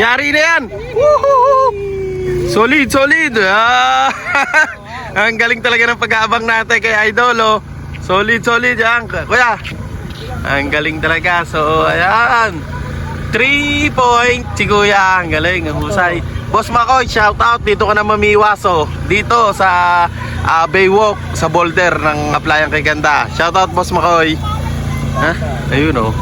Yari na yan! Woohoo! Solid, solid! Ah! Ang galing talaga ng pag-aabang natin kay Idol, oh. Solid, solid yan. Kuya, ang galing talaga. So, ayan. 3 point si Kuya. Ang galing, ang husay. Boss Makoy, shout out. Dito ka na mamiwas, oh. Dito sa ah, Baywalk, sa boulder ng Aplayang kay Ganda. Shout out, Boss Makoy. Ha? Ayun, oh.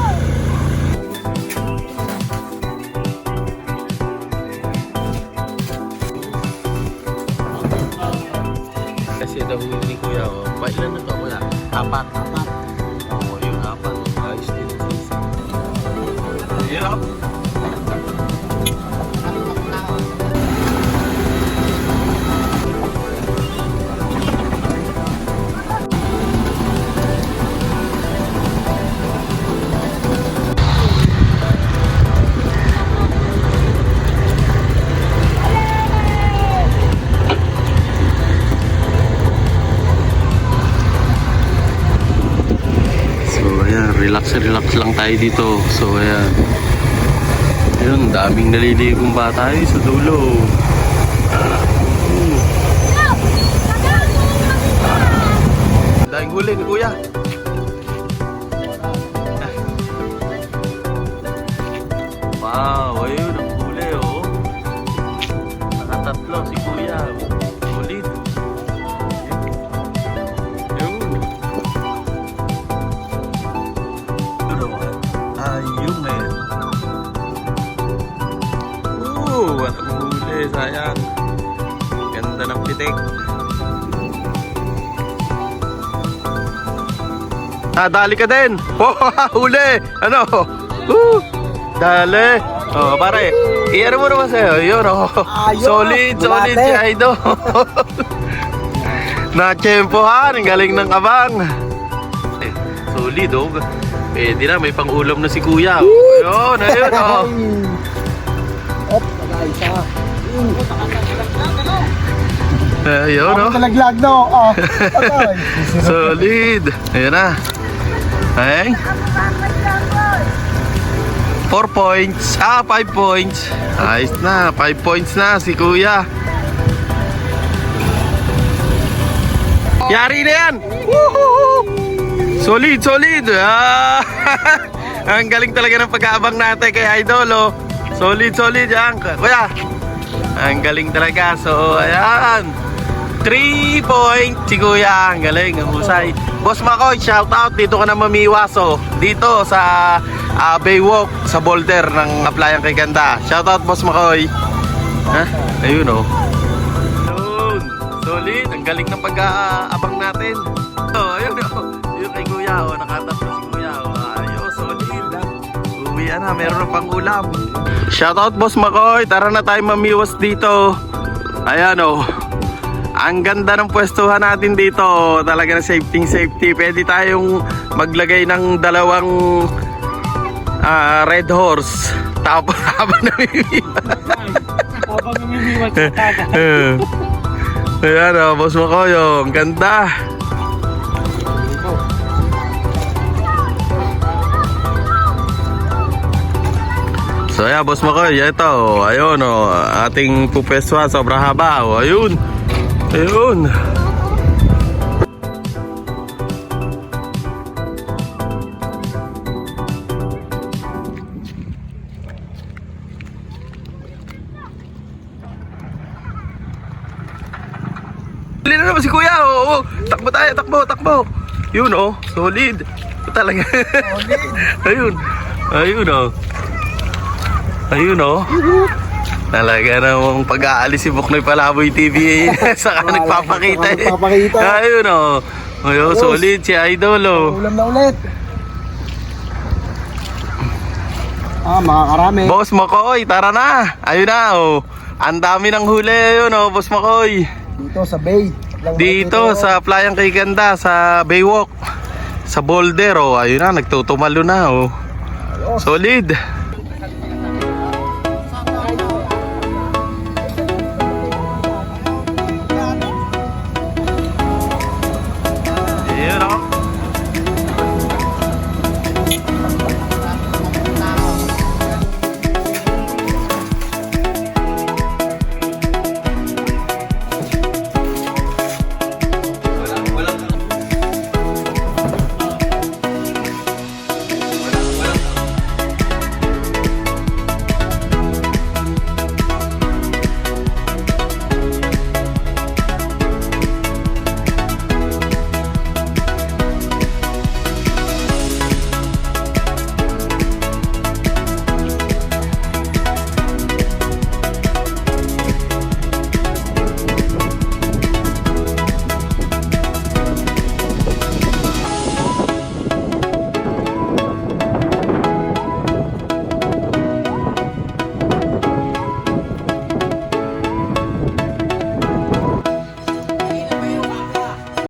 Kasi daw ni Kuya, oh. Pa, ilan na to, Kuya? Apat. Apat. Relax relax lang tayo dito. So ayan. Ayun, daming naliligong bata eh, sa dulo. Hmm. Daing huli ni kuya. Wow, ayun ang huli oh. Nakatatlo si kuya. Sayang. Ganda ng pitik. Ah, dali ka din. Oh, huli. Ano? Woo! Dali. Oh, pare. Iyan mo naman sa'yo. Yun, oh. Solid, solid si. Idol. Na-tsempohan. Ang galing ng abang. Eh, solid, oh. Pwede na, may pang-ulam na si Kuya. oh. Ayun, ayun, oh. Op, nag-aisa. Ayun, Ako oh. talaglag, no? Oh. Solid. Ayun na. Ay. 4 points. Ah, 5 points. Ayos na. 5 points na si Kuya. Yari na yan! Woohoo! Solid, solid! Ah! Ang galing talaga ng pag-aabang natin kay Idol, oh. Solid, solid yan. Kuya, ang galing talaga. So, ayan. 3 point si Kuya. Ang galing, ang husay. Boss Makoy, shout out. Dito ka na mamiwas, oh. Dito sa ah, Baywalk, sa boulder ng Aplayang kay Ganda. Shout out, Boss Makoy. Ha? Ayun, oh. Yun. Solid. Ang galing ng pag-aabang natin. Uwi na, meron na pang ulam. Shoutout Boss Makoy, tara na tayo mamiwas dito. Ayan oh. Ang ganda ng pwestuhan natin dito. Talaga na safety safety. Pwede tayong maglagay ng dalawang ah, red horse. Tapos habang namimiwas. Habang namimiwas. Ayan oh, Boss Makoy oh. Ang ganda. So yeah, boss mo ko, ito, ayun oh, ating pupeswa sobrang haba, oh, ayun. Ayun. Dali na naman si kuya, oh, oh. Takbo tayo, takbo, takbo. Yun oh, solid. Talaga. ayun. Ayun oh. Ayun oh. Talaga namang pag-aalis si Buknoy Palaboy TV Saka Wala, nagpapakita saka eh. nagpapakita. Ayun oh. Ayun, Ayos. solid si Idol oh. Ulam na ulit. Ah, makakarami. Boss Makoy, tara na. Ayun na oh. Ang dami ng huli ayun oh, Boss Makoy. Dito sa bay. Lang Dito sa Playang kay Ganda sa Baywalk. Sa Boulder oh. Ayun na, nagtutumalo na oh. Ayos. Solid.